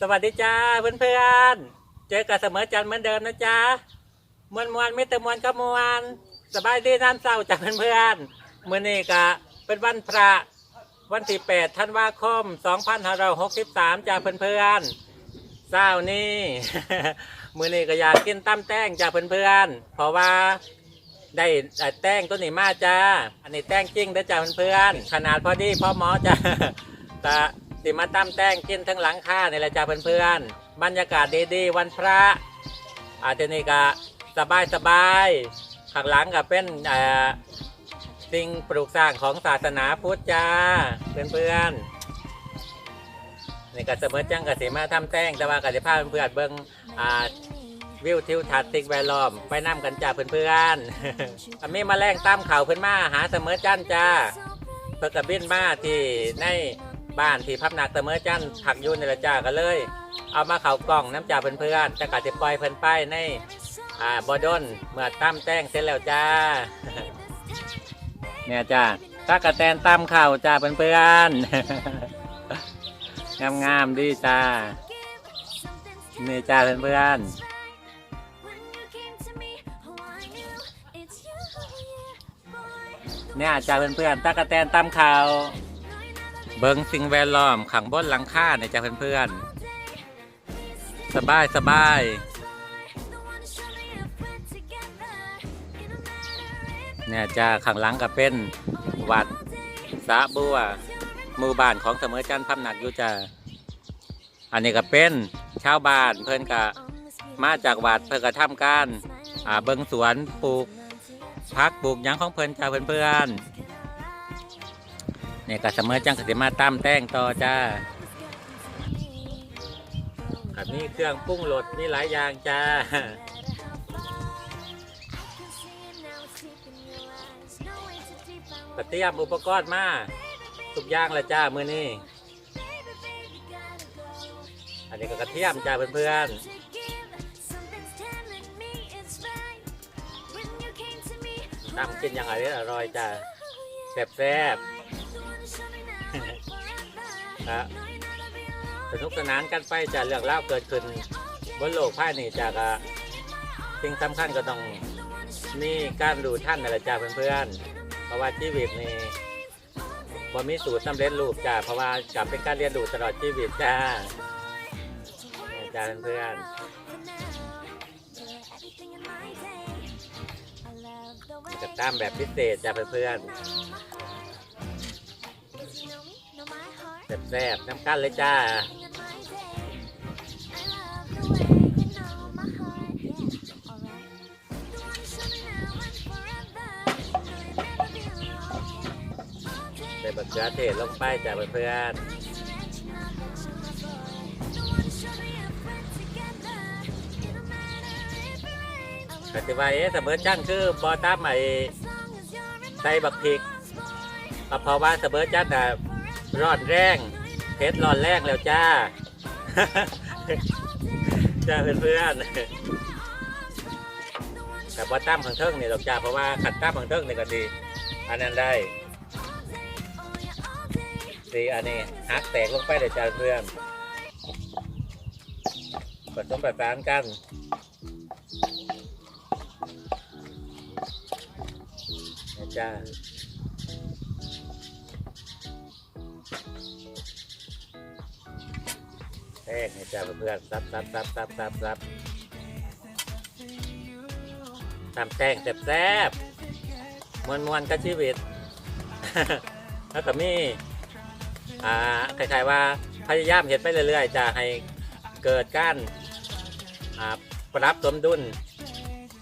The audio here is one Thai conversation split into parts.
สวัสดีจ้าเพื่อนเพื่อนเจอกับเสมอจันเหมือนเดิมนะจ๊ะมวนมวนไม่ต่มวนก็มวนสบายดีน้ำเศร้าจากเพื่อนเพื่อนเมื่อนี้ก็เป็นวันพระวันที่8ธันวาคม2563จาร้อยหกสิบสามจ้าเพื่อนเพื่อนเศร้านี่มื่อนี้ก็อยากกินตั้มแต้งจ้ากเพื่อนเพราะว่าได้ได้แต้งตัวนี้มาจ้า อันนี้แต้งจริงนะจ้าเพื่อนๆขนาดพอดีพอหมอจ้าแต่ สิมาตั้มแต้งกินทั้งหลังค่าในี่แหละจ้าเพื่อนๆบรรยากาศดีๆวันพระ อาจจะนี่ก็สบายสบายๆข้างหลังก็เป็นสิ่งปลูกสร้างของศาสนาพุทธจ้าเพื่อนๆนี่ก็เสมอจังกสิมาทำแต้งแต่ว่ากสิพาเพื่อนเบิ่งอ่าวิวทิวทัศน์สิ่งแวดล้อมไปน้ำกันจ้าเพื่อนๆอันนี้มาแรงตามเข่าวเพื่อนมาหาเสมอจันจ้าเพื่อกระบินมาที่ใน บ้านที่พับหนักเสมอจันผักอยูในละจ้ากันเลย เอามาเข่ากล่องน้ำจ่าเพื่อนๆจะกัดจะปล่อยเพื่อนไปในอ่าบอดอนเมื่อตั้มแต้งเสร็จแล้วจ้าเนี่ยจ้าตากระแตนตามเข่าวจ้าเพื่อนๆงามๆดีจ้าเนี่ยจ้าเพื่อนๆเนี่ยจ้าเพื่อนๆตากระแตนตามข่าว เบิงสิ่งแวดล้อมขังบนหลังคาเนี่ยจ้าเพื่อนๆ สบายสบายเนี่ยจ้าขังหลังก็เป็นวัดสาบัวหมู่บ้านของเสมอจันทร์พำหนักอยู่จ้าอันนี้ก็เป็นชาวบ้านเพื่อนก็มาจากวัดเพื่อนก็ทำการอ่าเบิงสวนปลูกพักปลูกยังของเพื่อนจ้าเพื่อนๆ เนี่ยก็เสมอจังกสิมาตามแต้งต่อจ้าครับนี่เครื่องปรุงรสมีหลายอย่างจ้าเตรียมอุปกรณ์มาทุกอย่างและจ้ามือนี้อันนี้ก็กระเทียมจ้าเพื่อนๆตำกินอย่างไรอร่อยจ้าแซ่บๆ ครับสนุกสนานกันไปจ้าเรื่องเล่าเกิดขึ้นบนโลกภายนี่จ้ากสิ่งสำคัญก็ต้องมีการดูท่านนั่นแหละจ้าเพื่อนๆเพราะว่าชีวิตนี่บ่มีสูตรสำเร็จรูปจ้าเพราะว่ากับเป็นการเรียนรู้ตลอดชีวิตจ้าเนี่ยจ้าเพื่อนๆจะตามแบบพิเศษจ้าเพื่อนๆ แซ่บๆน้ำกั้นเลยจ้าใส่บักเขือเทศลงไปจ้าเพื่อนๆปฏิวัติเอ๊ะเสมอจันคือบอตามไอ้ใส่บักพริกก็เพราะว่าเสมอจันอะ ร้อนแรงเพชรร้อนแรงแล้วจ้า จ้าเพื่อนๆแต่บอตั้มของเทิงนี่หรอกจ้าเพราะว่าขัดตั้มของเทิงนี่ก็ดี อันนั้นได้สีอันนี้หักแตกลงไปเลยจ้าเพื่อนผสมประสานกันนะจ้า แป้งนะจ้าเพื่อนซับซับซับซับซับซับทำแป้งแซ่บๆมวนมวนกับชีวิต แล้วก็มีอ่าคล้ายๆว่าพยายามเห็นไปเรื่อยๆจะให้เกิดการอ่าปรับสมดุล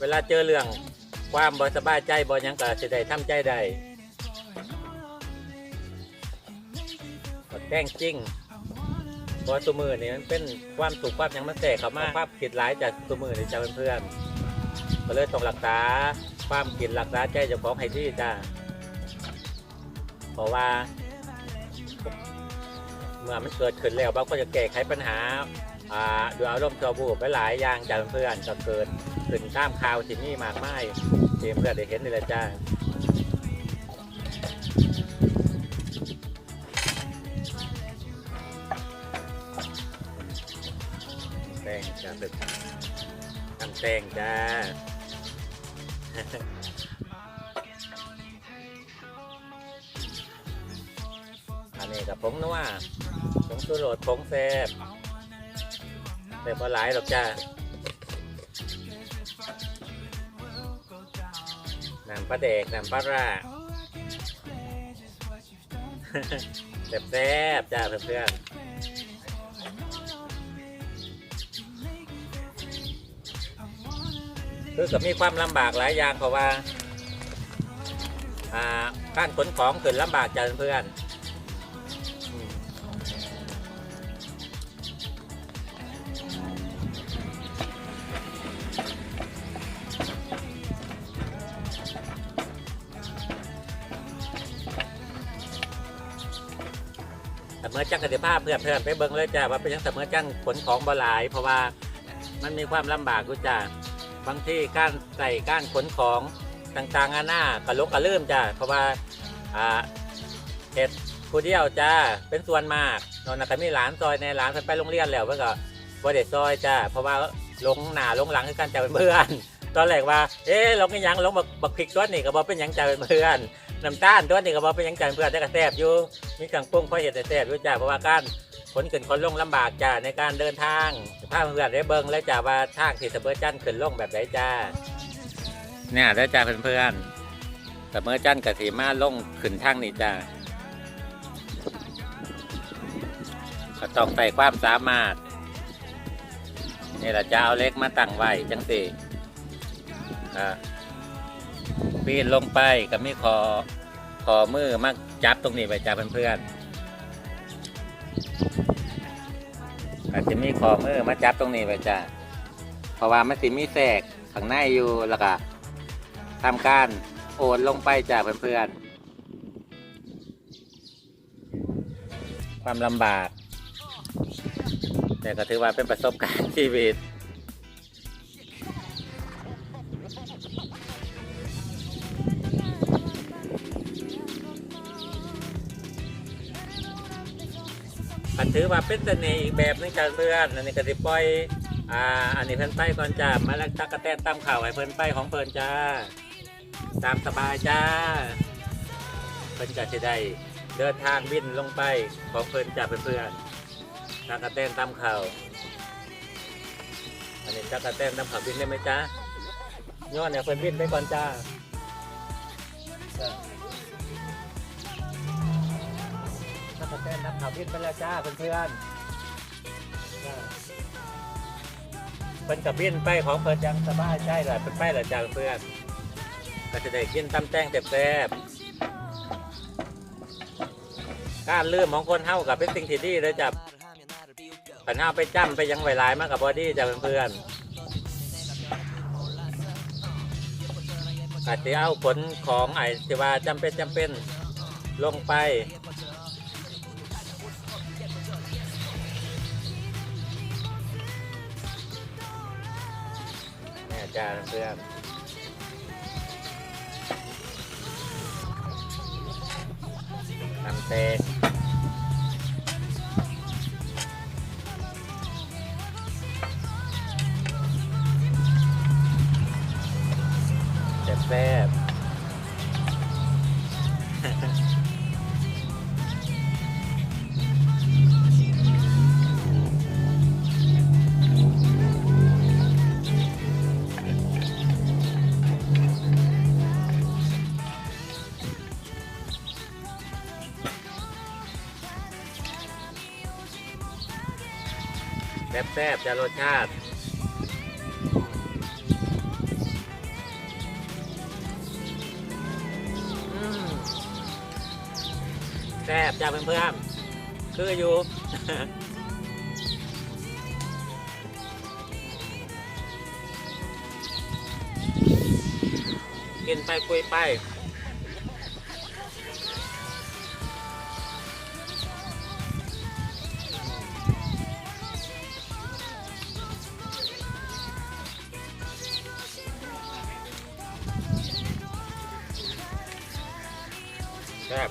เวลาเจอเรื่องความบ่สบายใจบ่ยังก็สิได้ทำใจได้ก็แกล้งจริง เพราะตัวมือนี่มันเป็นความสุขความหยังมันแตกเข้ามาภาพผิดหลายจากตัวมือนี่จ้าเพื่อนๆก็เลยต้องรักษาความคิดรักษาใจเจ้าของให้ดีจ้าเพราะว่า เมื่อมันเกิดขึ้นแล้วบางคนจะแก้ไขปัญหาอ่าด้วยอารมณ์ชั่ววูบไปหลายอย่างจากเพื่อนก็เกิดขึ้นตามข่าวที่นี่มากมายที่เพื่อนได้เห็นนี่แหละจ้า แตงจ้า อันนี้กับผงนัวผงสุโรดผงแซ่บแต่พอหลายหรอกจ้า น้ำปลาแดกน้ำปลาร้าแซ่บแซ่บๆจ้าเพื่อนๆ คือก็มีความลำบากหลายอย่างเพราะว่าการขนของเกิดลำบากจ้าเพื่อนๆอืมแต่เมื่อจังกติภาพเพื่อนเพื่อนไปเบิ่งเลยจ้าว่าเป็นยังแต่เมื่อจังขนของบ่หลาย เพราะว่ามันมีความลำบากกูจ้า บางที่การใส่การขนของต่างๆอาหน้ากระลกกระลืมจ้าเพราะว่าอ่าเห็ดผู้เดียวจ้าเป็นส่วนมากนอนนักมีหลานซอยในหลานเพิ่นไปโรงเรียนแล้วเพิ่อนก็บ่ได้ซอยจ้าเพราะว่าลงหนาลงหลังคือกันจ้าเป็นเพื่อนตอนแรกว่า เอ๊ะลงอีหยัง ลงบักบักพริกตัวนี้ก็บ่เป็นยังจ้าเป็นเพื่อนน้ำตาลตัวนี้ก็บ่เป็นยังจ้าเป็นเพื่อนแต่ก็แซ่บอยู่มีเครื่องปรุงพอเห็ดแต่แซ่บอยู่จ้าเพราะว่าการ ขนขึ้นขนลงลำบากจ้าในการเดินทางพาเพื่อนได้เบิ่งแล้วจ้าว่าทางที่สะเบิดจันขึ้นลงแบบไหนจ้าเนี่ยได้จ้าเพื่อนๆสะเบิดจันกับสีมาลงขึ้นทางนี้จ้าก็ต้องใส่ความสามารถนี่แหละจะเอาเล็กมาตั้งไว้จังสิปีนลงไปก็มีคอขอมือมาจับตรงนี้ไปจ้าเพื่อนๆ อาจจะมีขอมือมาจับตรงนี้ไปจ้ะเพราะว่ามันสิมีแทรกข้างในอยู่แล้วก็ทำการโอนลงไปจ้ะเพื่อนๆ ความลำบาก แต่ก็ถือว่าเป็นประสบการณ์ชีวิต อันถือว่าเป็นเสน่ห์อีกแบบนึงจากเพื่อนอันนี้ก็สิปล่อยอ่าอันนี้เพิ่นไปก่อนจ้ามาแล้วตักกระแตนตามข่าวให้เพิ่นไปของเพิ่นจ้า ตามสบายจ้า เพิ่นก็จะได้เดินทางบินลงไปของเพิ่นจ้าเพื่อนๆตักกระแตนตามข่าวอันนี้ตักกระแตนตามข่าวบินได้ไหมจ้าย้อนเนี่ยเพิ่นบินไปก่อนจ้า จ้านักเต้นนักข่าวบินไปแล้วจ้าเพื่อนเพื่อนๆเพิ่นกับบินไปของเพิ่นยังสบายใจเลยเป็นไปหรอจ้าเพื่อนก็จะได้กินตำแตงแซ่บๆการลืมของคนเฮากับเป็นสิ่งที่ดีเลยจ้ะขันเฮาไปจ้ำไปยังไหวลายมากกับบอดี้จ้าเพื่อนๆอาจจะเอาผลของไอ้ที่ว่าจำเป็นจำเป็นลงไป จ้าเพื่อนทำเตง แซ่บๆจะรสชาติแซ่บจ้าเพื่อนๆคืออยู่กินไปคุยไป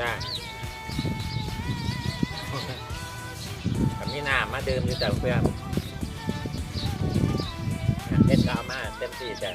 จ้ากับมีน้ำมาดื่มอยู่แต่เพื่อนเต็มตามาเต็มที่จ้ะ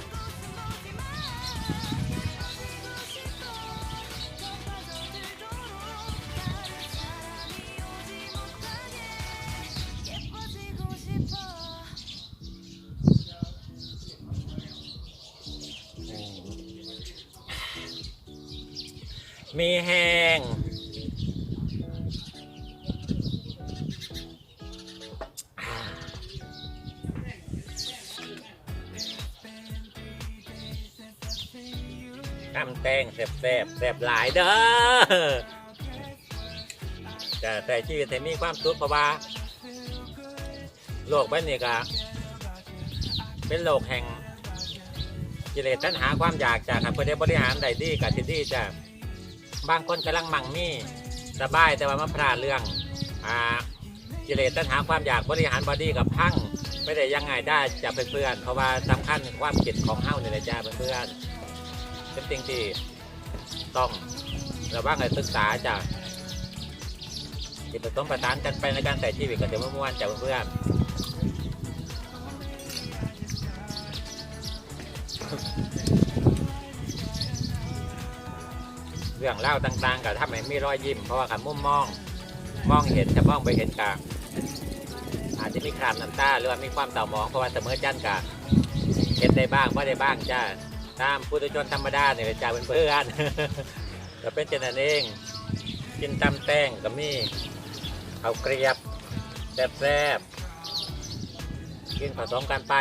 ทำแตงแซ่บแซ่บแซ่บหลายเด้อจะแต่ชีวิตมีความสุขเพราะว่าโลกใบนี้ก็เป็นโลกแห่งกิเลสตัณหาความอยากจากเพื่อได้บริหารได้ดีกับที่ดีจะบางคนกำลังมั่งมีสบายแต่ว่ามาพลาดเรื่องอ่ากิเลสตัณหาความอยากบริหารบอดี้กับพังไม่ได้ยังไงได้จะเป็นเพื่อนเพราะว่าสำคัญความคิดของเฮ้าเนี่ยะจ้าเพื่อน เป็นสิ่งที่ต้องระวังในศึกษาจ้ะที่ผสมประสานกันไปในการใส่ชีวิตกับเดี๋ยวเมื่อวานจ้ะเพื่อนเรื่องเล่าต่างๆกับถ้าไม่มีรอยยิ้มเพราะว่าขันมุมมอง มองเห็นจะมองไปเห็นกาอาจจะมีคราบน้ำตาหรือว่ามีความเศร้ามองเพราะว่าเสมอจันกะเห็นได้บ้างว่าได้บ้างจ้า ตามพุทธชนธรรมดาเนี่ยจ้าเพื่อนก็เป็นเจนนั้นเอง กินตำแตงก็มีเอาเกรียบแซ่บๆกินผสมกันไป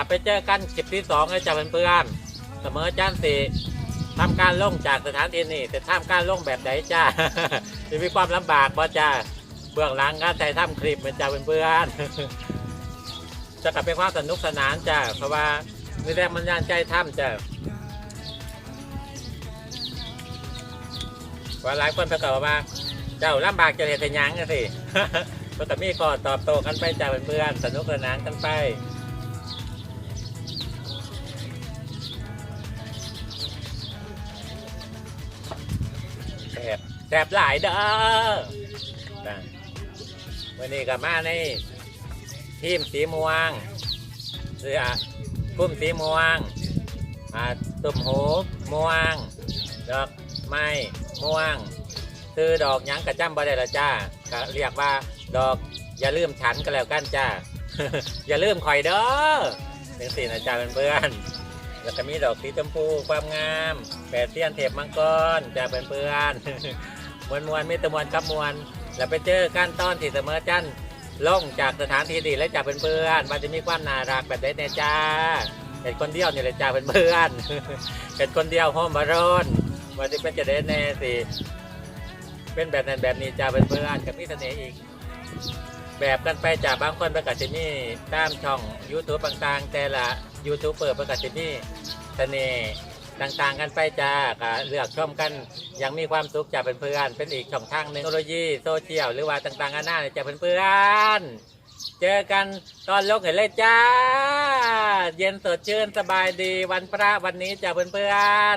กลับไปเจอกันคลิปที่สองเลยจ้าเพื่อนๆเสมอจ้านสี่ทำการล่งจากสถานที่นี่แต่ทำการล่งแบบไหนจ้าจะมีความลำบากบ่จ้าเบื้องหลังการถ่ายทำคลิปเหมือนจ้าเพื่อนๆจะกลับเป็นความสนุกสนานจ้าเพราะว่ามีแรงมันยานใจทำจ้าว่าหลายคนเพิ่งกล่าวว่า เจ้าลำบากจะเห็นแต่ยังสิเพิ่มีข้อตอบโต้กันไปจ้าเพื่อนๆสนุกสนานกันไป แสบหลายเด้อนะวันนี้ก็มาในทีมสีม่วงเสื้อกุ้มสีม่วงอ่าตุ่มหูม่วง ดอกไม้ม่วงซื้อดอกหยังกระจ้ำบ่ได้ละจ้าก็เรียกว่าดอกอย่าลืมฉันก็แล้วกันจ้า อย่าลืมข่อยเด้อถึงสี่นะจ้าเพื่อนๆแล้วก็มีดอกสีชมพูความงามแปดเสี้ยนเทปมังกรจ้าเพื่อนๆ มวลมวลมีตะมวลกับมวลแล้วไปเจอกันตอนที่เสมอจันทร์ลงจากสถานที่ดีและจากเป็นเพื่อนมันจะมีความน่ารักแบบเด็ดเนจ้าเห็นคนเดียวเนี่ยเลยจ้าเพื่อนเห็นคนเดียวโฮมารอนมันจะเป็นจะเด็ดแน่สิเป็นแบบนั้นแบบนี้จ้าเพื่อนกับมีเสน่ห์อีกแบบกันไปจากบางคนประกาศที่นี่ตามช่อง YouTube ต่างๆ แต่ละยูทูบเปิดประกาศที่นี่เสน่ห์ ต่างๆ กันไปจ้าก็เลือกชมกันยังมีความสุขจากเพื่อนๆเป็นอีกช่องทางหนึ่งเทคโนโลยีโซเชียลหรือว่าต่างๆนหน้าจากเพื่อนๆเจอกันตอนลกเห็นเลยจ้า เย็นสดชื่นสบายดีวันพระวันนี้จากเพื่อนๆ